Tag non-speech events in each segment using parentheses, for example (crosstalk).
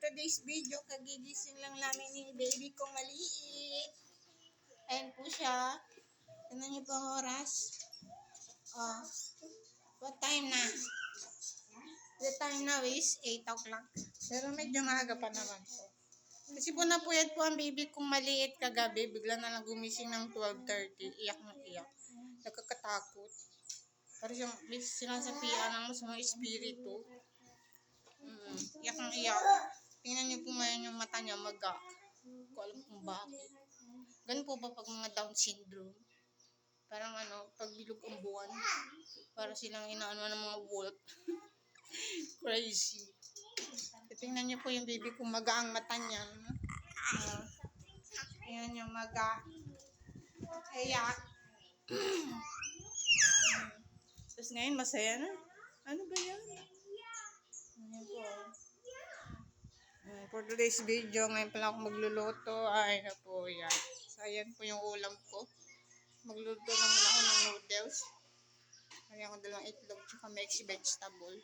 today's video, kagigising lang namin ni baby kong maliit. Ayan po siya. Tignan niyo po oras. Oh, what time na? The time now is 8 o'clock. Pero medyo maaga pa naman po. Kasi po napuyat po ang baby kong maliit kagabi. Bigla na lang gumising ng 12.30. Iyak na iyak. Nakakatakot. Parang siyang sinasapian ng masamang espiritu. Mm, iyak iyak. Tingnan niyo po ngayon yung mata niya maga. Hindi ko alam kung bakit. Ganun po ba pag mga Down syndrome? Parang ano, pag bilog ang buwan. Para silang inaano ng mga wolf. (laughs) Crazy. Tingnan niyo po yung baby kung maga ang mata niya. Uh, ayan yung maga. Iyak. (clears throat) Tapos ngayon, masaya na. Ano ba yan? Ayan po. Uh, for today's video, ngayon pala ako magluluto. Ay na po yan. So, ayan po yung ulam ko. Magluluto na muna ako ng noodles. Kaya ako dalawang itlog tsaka mixed vegetable.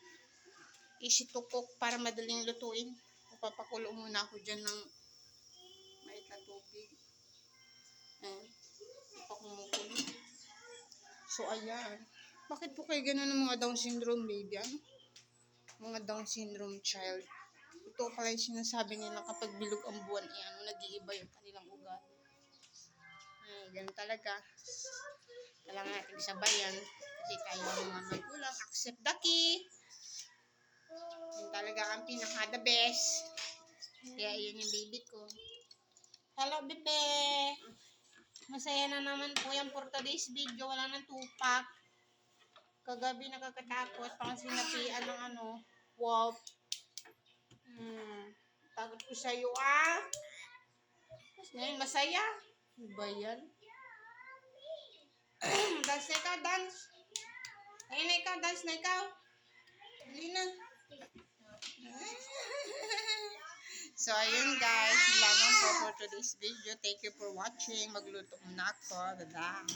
Easy to cook para madaling lutuin. Papakulo muna ako dyan ng mait na tubig. Ayan. Ipakumukulo. So, ayan. Bakit po kayo ganun ng mga Down syndrome baby? Ano? Mga Down syndrome child. Ito pala yung sinasabi nila kapag bilog ang buwan, eh, ano, nag-iiba yung kanilang ugat. Ay, ganun talaga. Kailangan natin sabayan. Kasi tayo mga magulang. Accept the key. Yun talaga ang pinaka the best. Kaya yun yung baby ko. Hello, bebe! Masaya na naman po yan for today's video. Wala nang tupak. Kagabi nakakatakot. Pang sinapian ng ano, wolf. Takot ko sa'yo, ah. Tapos ngayon, masaya. Ano ba yan? (clears throat) dance na ikaw, dance. Ayun na ikaw, dance na ikaw. Dali (laughs) so, ayun guys. Lamang po for today's video. Thank you for watching. Magluto muna ako. Dadah.